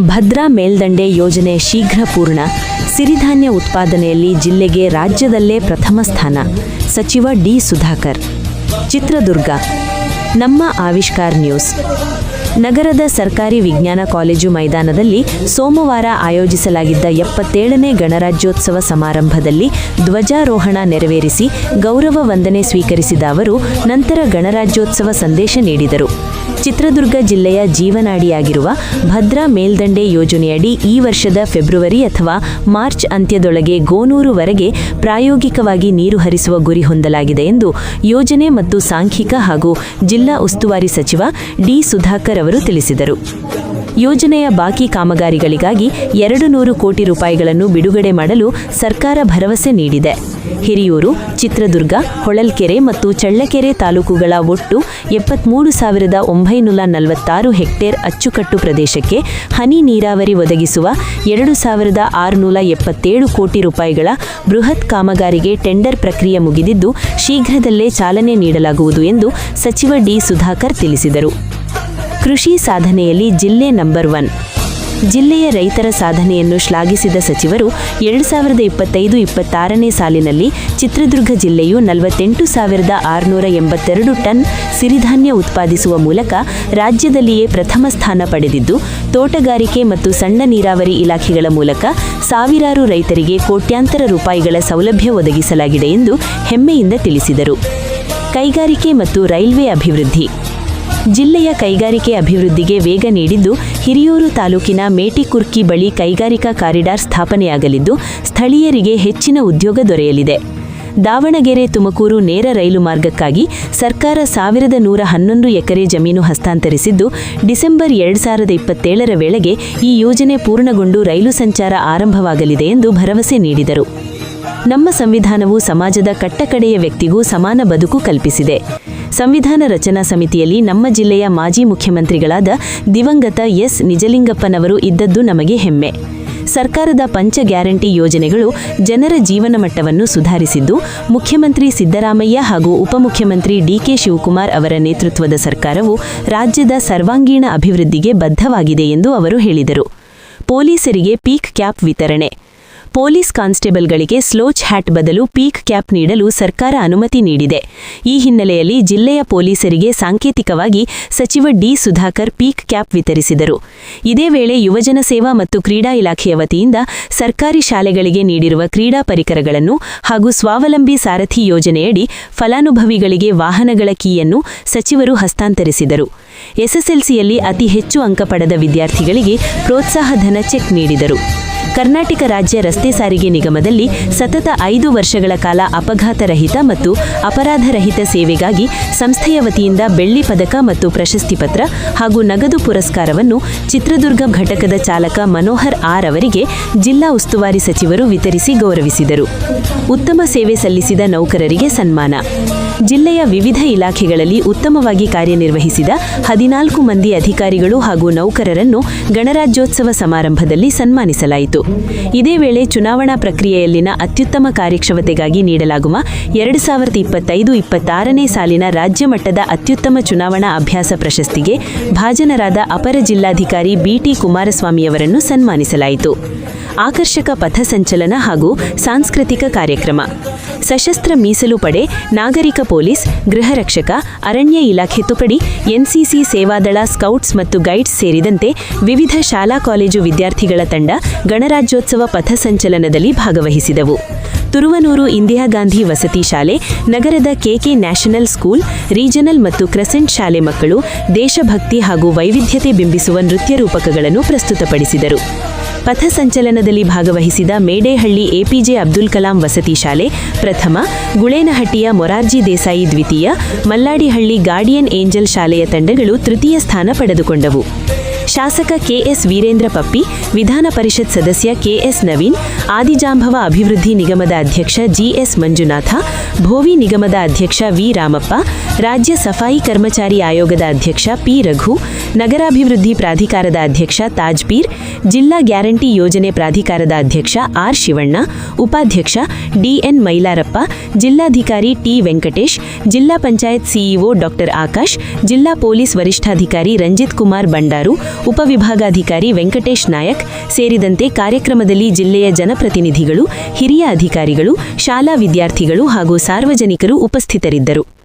ಭದ್ರಾ ಮೇಲ್ದಂಡೆ ಯೋಜನೆ ಶೀಘ್ರ ಪೂರ್ಣ. ಸಿರಿಧಾನ್ಯ ಉತ್ಪಾದನೆಯಲ್ಲಿ ಜಿಲ್ಲೆಗೆ ರಾಜ್ಯದಲ್ಲೇ ಪ್ರಥಮ ಸ್ಥಾನ. ಸಚಿವ ಡಿ ಸುಧಾಕರ್. ಚಿತ್ರದುರ್ಗ. ನಮ್ಮ ಆವಿಷ್ಕಾರ ನ್ಯೂಸ್. ನಗರದ ಸರ್ಕಾರಿ ವಿಜ್ಞಾನ ಕಾಲೇಜು ಮೈದಾನದಲ್ಲಿ ಸೋಮವಾರ ಆಯೋಜಿಸಲಾಗಿದ್ದ ಎಪ್ಪತ್ತೇಳನೇ ಗಣರಾಜ್ಯೋತ್ಸವ ಸಮಾರಂಭದಲ್ಲಿ ಧ್ವಜಾರೋಹಣ ನೆರವೇರಿಸಿ ಗೌರವ ವಂದನೆ ಸ್ವೀಕರಿಸಿದ ಅವರು, ನಂತರ ಗಣರಾಜ್ಯೋತ್ಸವ ಸಂದೇಶ ನೀಡಿದರು. ಚಿತ್ರದುರ್ಗ ಜಿಲ್ಲೆಯ ಜೀವನಾಡಿಯಾಗಿರುವ ಭದ್ರಾ ಮೇಲ್ದಂಡೆ ಯೋಜನೆಯಡಿ ಈ ವರ್ಷದ ಫೆಬ್ರವರಿ ಅಥವಾ ಮಾರ್ಚ್ ಅಂತ್ಯದೊಳಗೆ ಗೋನೂರುವರೆಗೆ ಪ್ರಾಯೋಗಿಕವಾಗಿ ನೀರು ಹರಿಸುವ ಗುರಿ ಹೊಂದಲಾಗಿದೆ ಎಂದು ಯೋಜನೆ ಮತ್ತು ಸಾಂಖ್ಯಿಕ ಹಾಗೂ ಜಿಲ್ಲಾ ಉಸ್ತುವಾರಿ ಸಚಿವ ಡಿ ಸುಧಾಕರ್ ಅವರು ತಿಳಿಸಿದರು. ಯೋಜನೆಯ ಬಾಕಿ ಕಾಮಗಾರಿಗಳಿಗಾಗಿ ಎರಡು ನೂರು ಕೋಟಿ ರೂಪಾಯಿಗಳನ್ನು ಬಿಡುಗಡೆ ಮಾಡಲು ಸರ್ಕಾರ ಭರವಸೆ ನೀಡಿದೆ. ಹಿರಿಯೂರು, ಚಿತ್ರದುರ್ಗ, ಹೊಳಲ್ಕೆರೆ ಮತ್ತು ಚಳ್ಳಕೆರೆ ತಾಲೂಕುಗಳ ಒಟ್ಟು ಎಪ್ಪತ್ಮೂರು ಸಾವಿರದ ಒಂಬೈನೂರ ನಲವತ್ತಾರು ಹೆಕ್ಟೇರ್ ಅಚ್ಚುಕಟ್ಟು ಪ್ರದೇಶಕ್ಕೆ ಹನಿ ನೀರಾವರಿ ಒದಗಿಸುವ ಎರಡು ಸಾವಿರದ ಆರುನೂರ ಎಪ್ಪತ್ತೇಳು ಕೋಟಿ ರೂಪಾಯಿಗಳ ಬೃಹತ್ ಕಾಮಗಾರಿಗೆ ಟೆಂಡರ್ ಪ್ರಕ್ರಿಯೆ ಮುಗಿದಿದ್ದು, ಶೀಘ್ರದಲ್ಲೇ ಚಾಲನೆ ನೀಡಲಾಗುವುದು ಎಂದು ಸಚಿವ ಡಿ ಸುಧಾಕರ್ ತಿಳಿಸಿದರು. ಕೃಷಿ ಸಾಧನೆಯಲ್ಲಿ ಜಿಲ್ಲೆ ನಂಬರ್ ಒನ್. ಜಿಲ್ಲೆಯ ರೈತರ ಸಾಧನೆಯನ್ನು ಶ್ಲಾಘಿಸಿದ ಸಚಿವರು, ಎರಡು ಸಾವಿರದ ಇಪ್ಪತ್ತೈದು ಇಪ್ಪತ್ತಾರನೇ ಸಾಲಿನಲ್ಲಿ ಚಿತ್ರದುರ್ಗ ಜಿಲ್ಲೆಯು ನಲವತ್ತೆಂಟು ಸಾವಿರದ ಆರುನೂರ ಎಂಬತ್ತೆರಡು ಟನ್ ಸಿರಿಧಾನ್ಯ ಉತ್ಪಾದಿಸುವ ಮೂಲಕ ರಾಜ್ಯದಲ್ಲಿಯೇ ಪ್ರಥಮ ಸ್ಥಾನ ಪಡೆದಿದ್ದು, ತೋಟಗಾರಿಕೆ ಮತ್ತು ಸಣ್ಣ ನೀರಾವರಿ ಇಲಾಖೆಗಳ ಮೂಲಕ ಸಾವಿರಾರು ರೈತರಿಗೆ ಕೋಟ್ಯಾಂತರ ರೂಪಾಯಿಗಳ ಸೌಲಭ್ಯ ಒದಗಿಸಲಾಗಿದೆ ಎಂದು ಹೆಮ್ಮೆಯಿಂದ ತಿಳಿಸಿದರು. ಕೈಗಾರಿಕೆ ಮತ್ತು ರೈಲ್ವೆ ಅಭಿವೃದ್ಧಿ. ಜಿಲ್ಲೆಯ ಕೈಗಾರಿಕೆ ಅಭಿವೃದ್ಧಿಗೆ ವೇಗ ನೀಡಿದ್ದು ಹಿರಿಯೂರು ತಾಲೂಕಿನ ಮೇಟಿಕುರ್ಕಿ ಬಳಿ ಕೈಗಾರಿಕಾ ಕಾರಿಡಾರ್ ಸ್ಥಾಪನೆಯಾಗಲಿದ್ದು, ಸ್ಥಳೀಯರಿಗೆ ಹೆಚ್ಚಿನ ಉದ್ಯೋಗ ದೊರೆಯಲಿದೆ. ದಾವಣಗೆರೆ, ತುಮಕೂರು ನೇರ ರೈಲು ಮಾರ್ಗಕ್ಕಾಗಿ ಸರ್ಕಾರ ಸಾವಿರದ ನೂರ ಹನ್ನೊಂದು ಎಕರೆ ಜಮೀನು ಹಸ್ತಾಂತರಿಸಿದ್ದು, ಡಿಸೆಂಬರ್ ಎರಡು ಸಾವಿರದ ಇಪ್ಪತ್ತೇಳರ ವೇಳೆಗೆ ಈ ಯೋಜನೆ ಪೂರ್ಣಗೊಂಡು ರೈಲು ಸಂಚಾರ ಆರಂಭವಾಗಲಿದೆ ಎಂದು ಭರವಸೆ ನೀಡಿದರು. ನಮ್ಮ ಸಂವಿಧಾನವು ಸಮಾಜದ ಕಟ್ಟಕಡೆಯ ವ್ಯಕ್ತಿಗೂ ಸಮಾನ ಬದುಕು ಕಲ್ಪಿಸಿದೆ. ಸಂವಿಧಾನ ರಚನಾ ಸಮಿತಿಯಲ್ಲಿ ನಮ್ಮ ಜಿಲ್ಲೆಯ ಮಾಜಿ ಮುಖ್ಯಮಂತ್ರಿಗಳಾದ ದಿವಂಗತ ಎಸ್. ನಿಜಲಿಂಗಪ್ಪನವರು ಇದ್ದದ್ದು ನಮಗೆ ಹೆಮ್ಮೆ. ಸರ್ಕಾರದ ಪಂಚ ಗ್ಯಾರಂಟಿ ಯೋಜನೆಗಳು ಜನರ ಜೀವನ ಮಟ್ಟವನ್ನು ಸುಧಾರಿಸಿದ್ದು, ಮುಖ್ಯಮಂತ್ರಿ ಸಿದ್ದರಾಮಯ್ಯ ಹಾಗೂ ಉಪಮುಖ್ಯಮಂತ್ರಿ ಡಿಕೆ ಶಿವಕುಮಾರ್ ಅವರ ನೇತೃತ್ವದ ಸರ್ಕಾರವು ರಾಜ್ಯದ ಸರ್ವಾಂಗೀಣ ಅಭಿವೃದ್ಧಿಗೆ ಬದ್ಧವಾಗಿದೆ ಎಂದು ಅವರು ಹೇಳಿದರು. ಪೊಲೀಸರಿಗೆ ಪೀಕ್ ಕ್ಯಾಪ್ ವಿತರಣೆ. ಪೊಲೀಸ್ ಕಾನ್ಸ್ಟೇಬಲ್ಗಳಿಗೆ ಸ್ಲೋಚ್ ಹ್ಯಾಟ್ ಬದಲು ಪೀಕ್ ಕ್ಯಾಪ್ ನೀಡಲು ಸರ್ಕಾರ ಅನುಮತಿ ನೀಡಿದೆ. ಈ ಹಿನ್ನೆಲೆಯಲ್ಲಿ ಜಿಲ್ಲೆಯ ಪೊಲೀಸರಿಗೆ ಸಾಂಕೇತಿಕವಾಗಿ ಸಚಿವ ಡಿ ಸುಧಾಕರ್ ಪೀಕ್ ಕ್ಯಾಪ್ ವಿತರಿಸಿದರು. ಇದೇ ವೇಳೆ ಯುವಜನ ಸೇವಾ ಮತ್ತು ಕ್ರೀಡಾ ಇಲಾಖೆಯ ವತಿಯಿಂದ ಸರ್ಕಾರಿ ಶಾಲೆಗಳಿಗೆ ನೀಡಿರುವ ಕ್ರೀಡಾ ಪರಿಕರಗಳನ್ನು ಹಾಗೂ ಸ್ವಾವಲಂಬಿ ಸಾರಥಿ ಯೋಜನೆಯಡಿ ಫಲಾನುಭವಿಗಳಿಗೆ ವಾಹನಗಳ ಕೀಯನ್ನು ಸಚಿವರು ಹಸ್ತಾಂತರಿಸಿದರು. ಎಸ್ಎಸ್ಎಲ್ಸಿಯಲ್ಲಿ ಅತಿ ಹೆಚ್ಚು ಅಂಕ ಪಡೆದ ವಿದ್ಯಾರ್ಥಿಗಳಿಗೆ ಪ್ರೋತ್ಸಾಹ ಧನ ಚೆಕ್ ನೀಡಿದರು. ಕರ್ನಾಟಕ ರಾಜ್ಯ ರಸ್ತೆ ಸಾರಿಗೆ ನಿಗಮದಲ್ಲಿ ಸತತ ಐದು ವರ್ಷಗಳ ಕಾಲ ಅಪಘಾತರಹಿತ ಮತ್ತು ಅಪರಾಧರಹಿತ ಸೇವೆಗಾಗಿ ಸಂಸ್ಥೆಯ ವತಿಯಿಂದ ಬೆಳ್ಳಿ ಪದಕ ಮತ್ತು ಪ್ರಶಸ್ತಿ ಪತ್ರ ಹಾಗೂ ನಗದು ಪುರಸ್ಕಾರವನ್ನು ಚಿತ್ರದುರ್ಗ ಘಟಕದ ಚಾಲಕ ಮನೋಹರ್ ಆರ್ ಅವರಿಗೆ ಜಿಲ್ಲಾ ಉಸ್ತುವಾರಿ ಸಚಿವರು ವಿತರಿಸಿ ಗೌರವಿಸಿದರು. ಉತ್ತಮ ಸೇವೆ ಸಲ್ಲಿಸಿದ ನೌಕರರಿಗೆ ಸನ್ಮಾನ. ಜಿಲ್ಲೆಯ ವಿವಿಧ ಇಲಾಖೆಗಳಲ್ಲಿ ಉತ್ತಮವಾಗಿ ಕಾರ್ಯನಿರ್ವಹಿಸಿದ ಹದಿನಾಲ್ಕು ಮಂದಿ ಅಧಿಕಾರಿಗಳು ಹಾಗೂ ನೌಕರರನ್ನು ಗಣರಾಜ್ಯೋತ್ಸವ ಸಮಾರಂಭದಲ್ಲಿ ಸನ್ಮಾನಿಸಲಾಯಿತು. ಇದೇ ವೇಳೆ ಚುನಾವಣಾ ಪ್ರಕ್ರಿಯೆಯಲ್ಲಿನ ಅತ್ಯುತ್ತಮ ಕಾರ್ಯಕ್ಷಮತೆಗಾಗಿ ನೀಡಲಾಗುವ ಎರಡು ಸಾವಿರದ ಇಪ್ಪತ್ತೈದು ಇಪ್ಪತ್ತಾರನೇ ಸಾಲಿನ ರಾಜ್ಯ ಮಟ್ಟದ ಅತ್ಯುತ್ತಮ ಚುನಾವಣಾ ಅಭ್ಯಾಸ ಪ್ರಶಸ್ತಿಗೆ ಭಾಜನರಾದ ಅಪರ ಜಿಲ್ಲಾಧಿಕಾರಿ ಬಿಟಿ ಕುಮಾರಸ್ವಾಮಿಯವರನ್ನು ಸನ್ಮಾನಿಸಲಾಯಿತು. ಆಕರ್ಷಕ ಪಥಸಂಚಲನ ಹಾಗೂ ಸಾಂಸ್ಕೃತಿಕ ಕಾರ್ಯಕ್ರಮ. ಸಶಸ್ತ್ರ ಮೀಸಲು ಪಡೆ, ನಾಗರಿಕ ಪೊಲೀಸ್ ಗೃಹರಕ್ಷಕ ಅರಣ್ಯ ಇಲಾಖೆ ತುಪಡಿ ಎನ್ಸಿಸಿ ಸೇವಾದಳ, ಸ್ಕೌಟ್ಸ್ ಮತ್ತು ಗೈಡ್ಸ್ ಸೇರಿದಂತೆ ವಿವಿಧ ಶಾಲಾ ಕಾಲೇಜು ವಿದ್ಯಾರ್ಥಿಗಳ ತಂಡ ಗಣರಾಜ್ಯೋತ್ಸವ ಪಥಸಂಚಲನದಲ್ಲಿ ಭಾಗವಹಿಸಿದವು. ತುರುವನೂರು ಇಂದಿರಾ ಗಾಂಧಿ ವಸತಿ ಶಾಲೆ, ನಗರದ ಕೆಕೆ ನ್ಯಾಷನಲ್ ಸ್ಕೂಲ್, ರೀಜನಲ್ ಮತ್ತು ಕ್ರೆಸೆಂಟ್ ಶಾಲೆ ಮಕ್ಕಳು ದೇಶಭಕ್ತಿ ಹಾಗೂ ವೈವಿಧ್ಯತೆ ಬಿಂಬಿಸುವ ನೃತ್ಯ ರೂಪಕಗಳನ್ನು ಪ್ರಸ್ತುತಪಡಿಸಿದರು. ಪಥಸಂಚಲನದಲ್ಲಿ ಭಾಗವಹಿಸಿದ ಮೇಡೇಹಳ್ಳಿ ಎಪಿಜೆ ಅಬ್ದುಲ್ ಕಲಾಂ ವಸತಿ ಶಾಲೆ, ಪ್ರಥಮ, ಗುಳೇನಹಟ್ಟಿಯ ಮೊರಾರ್ಜಿ ದೇಸಾಯಿ ದ್ವಿತೀಯ, ಮಲ್ಲಾಡಿಹಳ್ಳಿ ಗಾರ್ಡಿಯನ್ ಏಂಜಲ್ ಶಾಲೆಯ ತಂಡಗಳು ತೃತೀಯ ಸ್ಥಾನ ಪಡೆದುಕೊಂಡವು. ಶಾಸಕ ಕೆಎಸ್ ವೀರೇಂದ್ರ ಪಪ್ಪಿ, ವಿಧಾನ ಪರಿಷತ್ ಸದಸ್ಯ ಕೆಎಸ್ ನವೀನ್ ಆದಿಜಾಂಬವ ಅಭಿವೃದ್ಧಿ ನಿಗಮದ ಅಧ್ಯಕ್ಷ ಜಿಎಸ್ ಮಂಜುನಾಥ, ಭೋವಿ ನಿಗಮದ ಅಧ್ಯಕ್ಷ ವಿ ರಾಮಪ್ಪ, ರಾಜ್ಯ ಸಫಾಯಿ ಕರ್ಮಚಾರಿ ಆಯೋಗದ ಅಧ್ಯಕ್ಷ ಪಿ ರಘು, ನಗರಾಭಿವೃದ್ಧಿ ಪ್ರಾಧಿಕಾರದ ಅಧ್ಯಕ್ಷ ತಾಜ್ಪೀರ್, ಜಿಲ್ಲಾ ಗ್ಯಾರಂಟಿ ಯೋಜನೆ ಪ್ರಾಧಿಕಾರದ ಅಧ್ಯಕ್ಷ ಆರ್ ಶಿವಣ್ಣ, ಉಪಾಧ್ಯಕ್ಷ ಡಿಎನ್ ಮೈಲಾರಪ್ಪ, ಜಿಲ್ಲಾಧಿಕಾರಿ ಟಿ ವೆಂಕಟೇಶ್, ಜಿಲ್ಲಾ ಪಂಚಾಯತ್ ಸಿಇಒ ಡಾಕ್ಟರ್ ಆಕಾಶ್, ಜಿಲ್ಲಾ ಪೊಲೀಸ್ ವರಿಷ್ಠಾಧಿಕಾರಿ ರಂಜಿತ್ ಕುಮಾರ್ ಬಂಡಾರು ಉಪವಿಭಾಗಾಧಿಕಾರಿ ವೆಂಕಟೇಶ್ ನಾಯಕ್ ಸೇರಿದಂತೆ ಕಾರ್ಯಕ್ರಮದಲ್ಲಿ ಜಿಲ್ಲೆಯ ಜನಪ್ರತಿನಿಧಿಗಳು ಹಿರಿಯ ಅಧಿಕಾರಿಗಳು ಶಾಲಾ ವಿದ್ಯಾರ್ಥಿಗಳು ಹಾಗೂ ಸಾರ್ವಜನಿಕರು ಉಪಸ್ಥಿತರಿದ್ದರು.